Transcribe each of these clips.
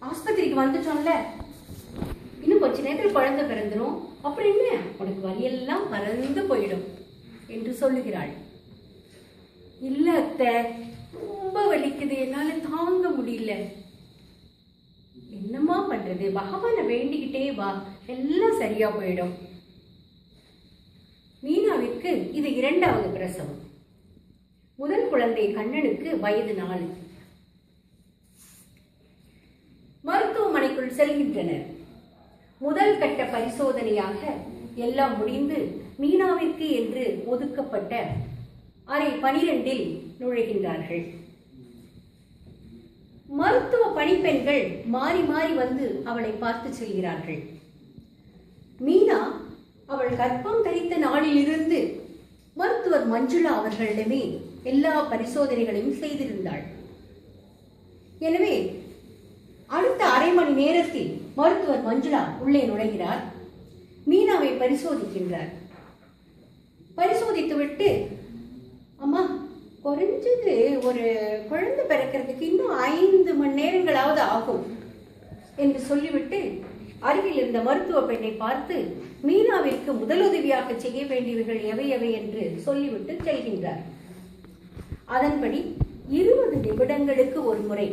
ஆஸ்பத்திரிக்கு வந்துட்டோம்ல. இன்னும் கொஞ்ச நேரத்தில் குழந்தை பிறந்துடும் அப்புறம் என்ன? உனக்கு வலியெல்லாம் பறந்து போயிடும் என்று சொல்லுகிறாள். இல்ல அத்தை ரொம்ப வலிக்குது. என்னால தாங்க முடியல. என்னம்மா பண்றது? பகவானை வேண்டிக்கிட்டே வா. எல்லாம் சரியா போயிடும். மீனாவிற்கு இது இரண்டாவது பிரசவம். முதல் குழந்தை கண்ணனுக்கு வயது நாலு. மருத்துவமனைக்குள் செல்கின்றனர். முதல் கட்ட பரிசோதனையாக எல்லாம் முடிந்து மீனாவிற்கு என்று ஒதுக்கப்பட்ட அறை பனிரெண்டில் நுழைகின்றார்கள். மருத்துவ பணிப்பெண்கள் மாறி மாறி வந்து அவளை பார்த்து செல்கிறார்கள். மீனா அவள் கர்ப்பம் தரித்த நாளிலிருந்து மருத்துவர் மஞ்சுளா அவர்களிடமே எல்லா பரிசோதனைகளையும் செய்திருந்தாள். எனவே மணி நேரத்தில் மருத்துவர் மஞ்சுளா உள்ளே நுழைகிறார். மீனாவை பரிசோதிக்கின்றார். பரிசோதித்துவிட்டு அம்மா குறைஞ்சது ஒரு குழந்தை பிறக்கிறதுக்கு இன்னும் ஐந்து மணி நேரங்களாவது ஆகும் என்று சொல்லிவிட்டு அருகில் இருந்த மருத்துவ பெண்ணை பார்த்து மீனாவிற்கு முதலுதவியாக செய்ய வேண்டியவர்கள் எவை எவை? என்று சொல்லிவிட்டு செல்கின்றார். அதன்படி இருபது நிமிடங்களுக்கு ஒரு முறை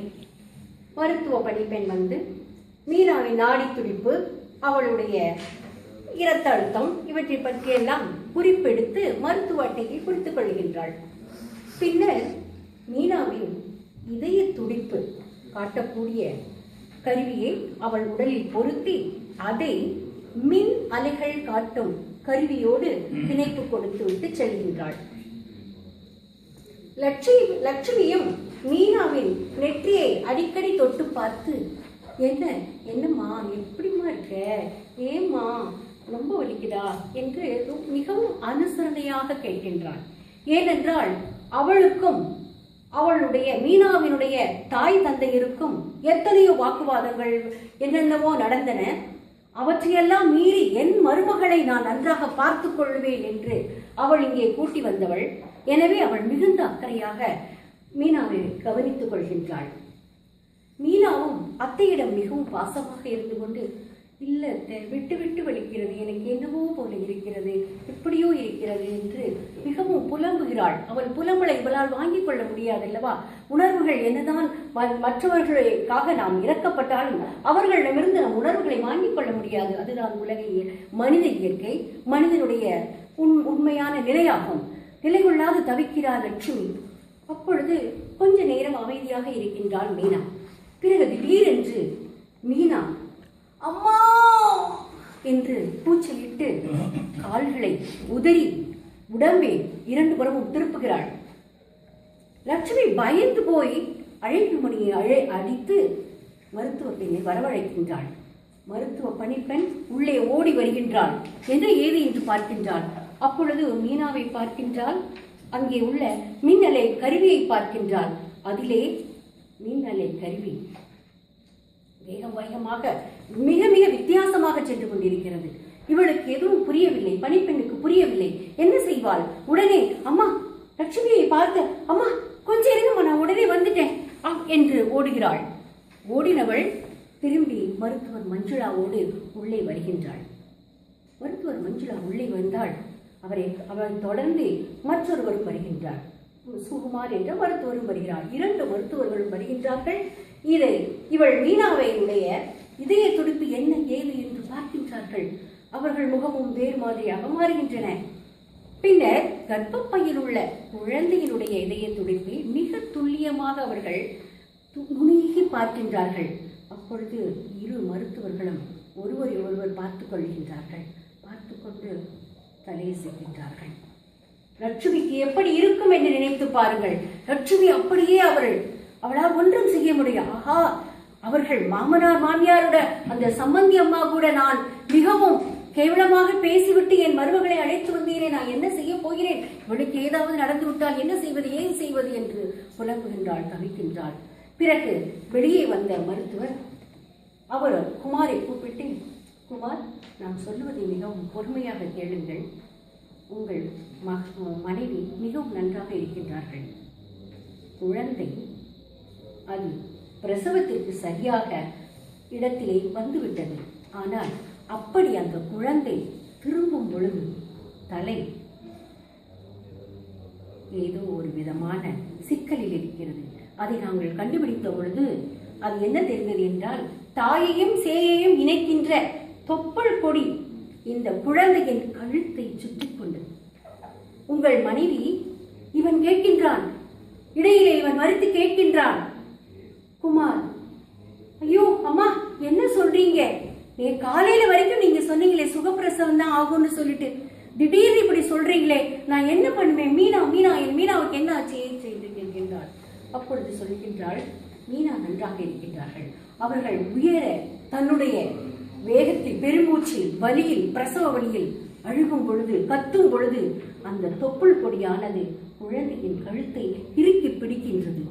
மருத்துவ பணிப்பெண் வந்து மீனாவின் நாடி துடிப்பு அவளுடைய இரத்த அழுத்தம் இவற்றை பற்றியெல்லாம் குறிப்பெடுத்து மருத்துவ அட்டையில் குறித்துக் கொள்கின்றாள். பின்னர் மீனாவின் இதய துடிப்பு காட்டக்கூடிய கருவியை அவள் உடலில் பொருத்தி அதை மின் அலைகள் காட்டும் கருவியோடு பிணைப்பு கொடுத்து விட்டு செல்கின்றாள். லட்சுமி லட்சுமியும் மீனாவின் நெற்றியை அடிக்கடி தொட்டு பார்த்து என்ன என்னம்மா எப்படிம்மா இருக்க? ஏம்மா ரொம்ப வலிக்குதா? என்று மிகவும் அனுசரணையாக கேட்கின்றாள். ஏனென்றால் அவளுக்கும் அவளுடைய மீனாவினுடைய தாய் தந்தையருக்கும் எத்தனையோ வாக்குவாதங்கள் என்னென்னவோ நடந்தன. அவற்றையெல்லாம் மீறி என் மருமகளை நான் நன்றாக பார்த்து கொள்வேன் என்று அவள் இங்கே கூட்டி வந்தவள். எனவே அவள் மிகுந்த அக்கறையாக மீனாவை கவனித்துக் கொள்கின்றாள். மீனாவும் அத்தையிடம் மிகவும் பாசமாக இருந்து கொண்டு இல்ல விட்டு விட்டு வலிக்கிறது. எனக்கு என்னவோ போல இருக்கிறது. எப்படியோ இருக்கிறது என்று மிகவும் புலம்புகிறாள். அவள் புலம்பலை இவளால் வாங்கிக் கொள்ள முடியாதல்லவா? உணர்வுகள் என்னதான் மற்றவர்களுக்காக நாம் இறக்கப்பட்டாலும் அவர்களிடமிருந்து நம் உணர்வுகளை வாங்கிக் கொள்ள முடியாது. அதுதான் உலக மனித இயற்கை மனிதனுடைய உண் உண்மையான நிலையாகும். நிலை கொள்ளாது தவிக்கிறார் லட்சுமி. அப்பொழுது கொஞ்ச நேரம் அமைதியாக இருக்கின்றாள் மீனா. பிறகு திடீரென்று மீனா அம்மா! என்று கூச்சலிட்டு கால்களை உதறி உடம்பே இரண்டு புறமும் திருப்புகிறாள். லட்சுமி பயந்து போய் அழைப்பு மணியை அழை அடித்து மருத்துவ பெண்ணை வரவழைக்கின்றாள். மருத்துவ பணிப்பெண் உள்ளே ஓடி வருகின்றாள். என்ன ஏது? என்று பார்க்கின்றாள். அப்பொழுது மீனாவை பார்க்கின்றாள். அங்கே உள்ள மின்னலை கருவியை பார்க்கின்றாள். அதிலே மின்னலை கருவி. வேகம் வேகமாக மிக மிக வித்தியாசமாக சென்று கொண்டிருக்கிறது. இவளுக்கு எதுவும் புரியவில்லை. பணிப்பெண்ணுக்கு புரியவில்லை. என்ன செய்வாள்? உடனே அம்மா லட்சுமியை பார்த்து அம்மா கொஞ்சம் இருங்கம்மா நான் உடனே வந்துட்டேன் என்று ஓடுகிறாள். ஓடினவள் திரும்பி மருத்துவர் மஞ்சுளாவோடு உள்ளே வருகின்றாள். மருத்துவர் மஞ்சுளா உள்ளே வந்தாள். அவரை அவரை தொடர்ந்து மற்றொருவரும் வருகின்றார். சுகுமார் என்ற மருத்துவரும் வருகிறார். இரண்டு மருத்துவர்களும் வருகின்றார்கள். இதை இவள் மீனாவையுடைய இதய துடிப்பு என்ன ஏது என்று பார்க்கின்றார்கள். அவர்கள் முகமும் வேறு மாதிரியாக மாறுகின்றன. பின்னர் கர்ப்பப்பையில் உள்ள குழந்தையினுடைய இதய துடிப்பை மிக துல்லியமாக அவர்கள் து- நுணுகி பார்க்கின்றார்கள். அப்பொழுது இரு மருத்துவர்களும் ஒருவரை ஒருவர் பார்த்துக் கொள்கின்றார்கள். பார்த்துக்கொண்டு தலையசைக்கின்றார்கள் லட்சுமிக்கு எப்படி இருக்கும் என்று நினைத்து பாருங்கள். லட்சுமி அப்படியே அவள் அவளால் ஒன்றும் செய்ய முடியும் ஆஹா அவர்கள் மாமனார் மாமியாரோட அந்த சம்பந்தி அம்மா கூட நான் மிகவும் கேவலமாக பேசிவிட்டு என் மருமகளை அழைத்து வந்தீரே நான் என்ன செய்ய போகிறேன்? இவளுக்கு ஏதாவது நடந்து விட்டால் என்ன செய்வது ஏன் செய்வது என்று புலம்புகின்றாள் தவிக்கின்றாள். பிறகு வெளியே வந்த மருத்துவர் அவர் குமாரை கூப்பிட்டு குமார் நான் சொல்லுவதை மிகவும் பொறுமையாக கேளுங்கள். உங்கள் மக- மனைவி மிகவும் நன்றாக இருக்கின்றார்கள். குழந்தை அது பிரசவத்திற்கு சரியாக இடத்திலே வந்துவிட்டது. ஆனால் அப்படி அந்த குழந்தை திரும்பும் பொழுது தலை ஏதோ ஒரு விதமான சிக்கலில் இருக்கிறது. அதை நாங்கள் கண்டுபிடித்த பொழுது அது என்ன தெரிந்தது என்றால் தாயையும் சேயையும் இணைக்கின்ற தொப்பல் கொடி இந்த குழந்தையின் கழுத்தை சுற்றி கொண்டது. உங்கள் மனைவி இவன் கேட்கின்றான். இடையிலே இவன் மறுத்து கேட்கின்றான். குமார் ஐயோ அம்மா என்ன சொல்றீங்க? நீ காலையில வரைக்கும் நீங்க சொன்னீங்களே சுகப்பிரசவம் தான் ஆகும்னு சொல்லிட்டு. திடீர்னு இப்படி சொல்றீங்களே நான் என்ன பண்ணுவேன்? மீனா மீனா என் மீனாவுக்கு என்ன ஆச்சு? ஏன் செய்து கேட்கின்றாள். அப்பொழுது சொல்கின்றாள் மீனா நன்றாக இருக்கின்றார்கள். அவர்கள் உயர தன்னுடைய வேகத்தில் பெருமூச்சில் வலியில் பிரசவ வலியில் அழுகும் பொழுது கத்தும் பொழுது அந்த தொப்புள் கொடியானது குழந்தையின் கழுத்தை இறுக்கி பிடிக்கின்றது.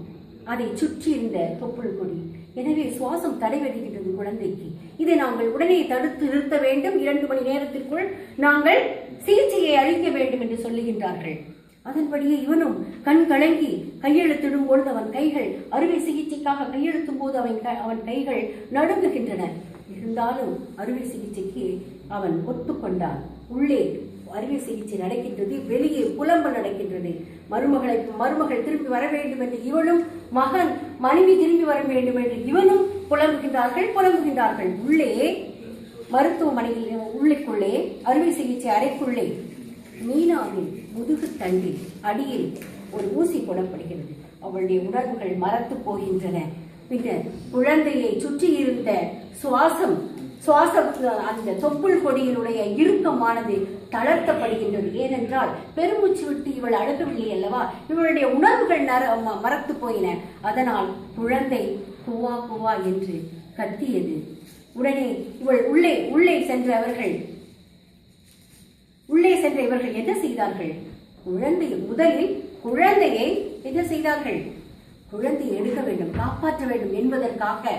அதை சுற்றி இருந்த தொப்புள் கொடி எனவே சுவாசம் தடைபடுகின்றது குழந்தைக்கு. இதை நாங்கள் உடனே தடுத்து நிறுத்த வேண்டும். இரண்டு மணி நேரத்திற்குள் நாங்கள் சிகிச்சையை அளிக்க வேண்டும் என்று சொல்லுகின்றார்கள். அதன்படியே இவனும் கண் கலங்கி கையெழுத்திடும் பொழுது அவன் கைகள் அறுவை சிகிச்சைக்காக கையெழுத்தும் போது அவன் க- அவன் கைகள் நடுங்குகின்றன. இருந்தாலும் அறுவை சிகிச்சைக்கு அவன் ஒத்துக்கொண்டான். உள்ளே அறுவை சிகிச்சை நடக்கின்றது வெளியே புலம்பு நடக்கின்றது. மருமகளை மருமகள் திரும்பி வர வேண்டும் என்று இவனும் மகன் மனைவி திரும்பி வர வேண்டும் என்று இவனும் புலம்புகின்றார்கள் புலம்புகின்றார்கள். உள்ளே மருத்துவமனையில் உள்ளுக்குள்ளே அறுவை சிகிச்சை அறைக்குள்ளே மீனாவின் முதுகு தண்டில் அடியில் ஒரு ஊசி போடப்படுகிறது. அவளுடைய உணர்வுகள் மறத்து போகின்றன. பின்னர் குழந்தையை சுற்றி இருந்த சுவாசம் சுவாச அந்த தொப்புள் கொடியினுடைய இறுக்கமானது தளர்த்தப்படுகின்றது. ஏனென்றால் பெருமூச்சு விட்டு இவள் அழுகவில்லை அல்லவா? இவளுடைய உணர்வுகள் நர மறத்து போயின. அதனால் குழந்தை குவா குவா என்று கத்தியது. உடனே இவள் உள்ளே உள்ளே சென்றவர்கள் உள்ளே சென்ற இவர்கள் என்ன செய்தார்கள்? குழந்தை முதலில் குழந்தையை என்ன செய்தார்கள்? குழந்தை எடுக்க வேண்டும் காப்பாற்ற வேண்டும் என்பதற்காக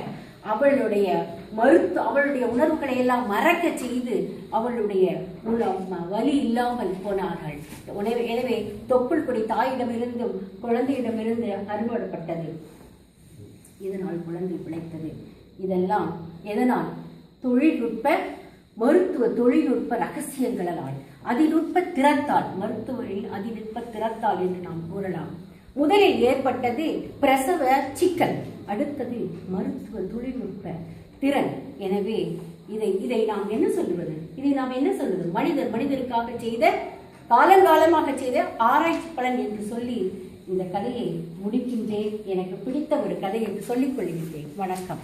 அவளுடைய மறுத்து அவளுடைய உணர்வுகளை எல்லாம் மறக்க செய்து அவளுடைய வலி இல்லாமல் போனார்கள். எனவே எனவே தொப்புள் கொடி தாயிடமிருந்தும் குழந்தையிடமிருந்து அறுபடப்பட்டது இதனால் குழந்தை பிழைத்தது. இதெல்லாம் எதனால்? தொழில்நுட்ப மருத்துவ தொழில்நுட்ப ரகசியங்களால் அதிநுட்ப திறத்தால் மருத்துவரில் அதிநுட்ப திறத்தால் என்று நாம் கூறலாம். முதலில் ஏற்பட்டது பிரசவ சிக்கல் அடுத்தது மருத்துவ தொழில்நுட்ப திறன். எனவே இதை இதை நாம் என்ன சொல்லுவது? இதை நாம் என்ன சொல்லுவது? மனிதர் மனிதருக்காக செய்த காலங்காலமாக செய்த ஆராய்ச்சி பலன் என்று சொல்லி இந்த கதையை முடிக்கின்றேன். எனக்கு பிடித்த ஒரு கதை என்று சொல்லிக் கொள்கின்றேன். வணக்கம்.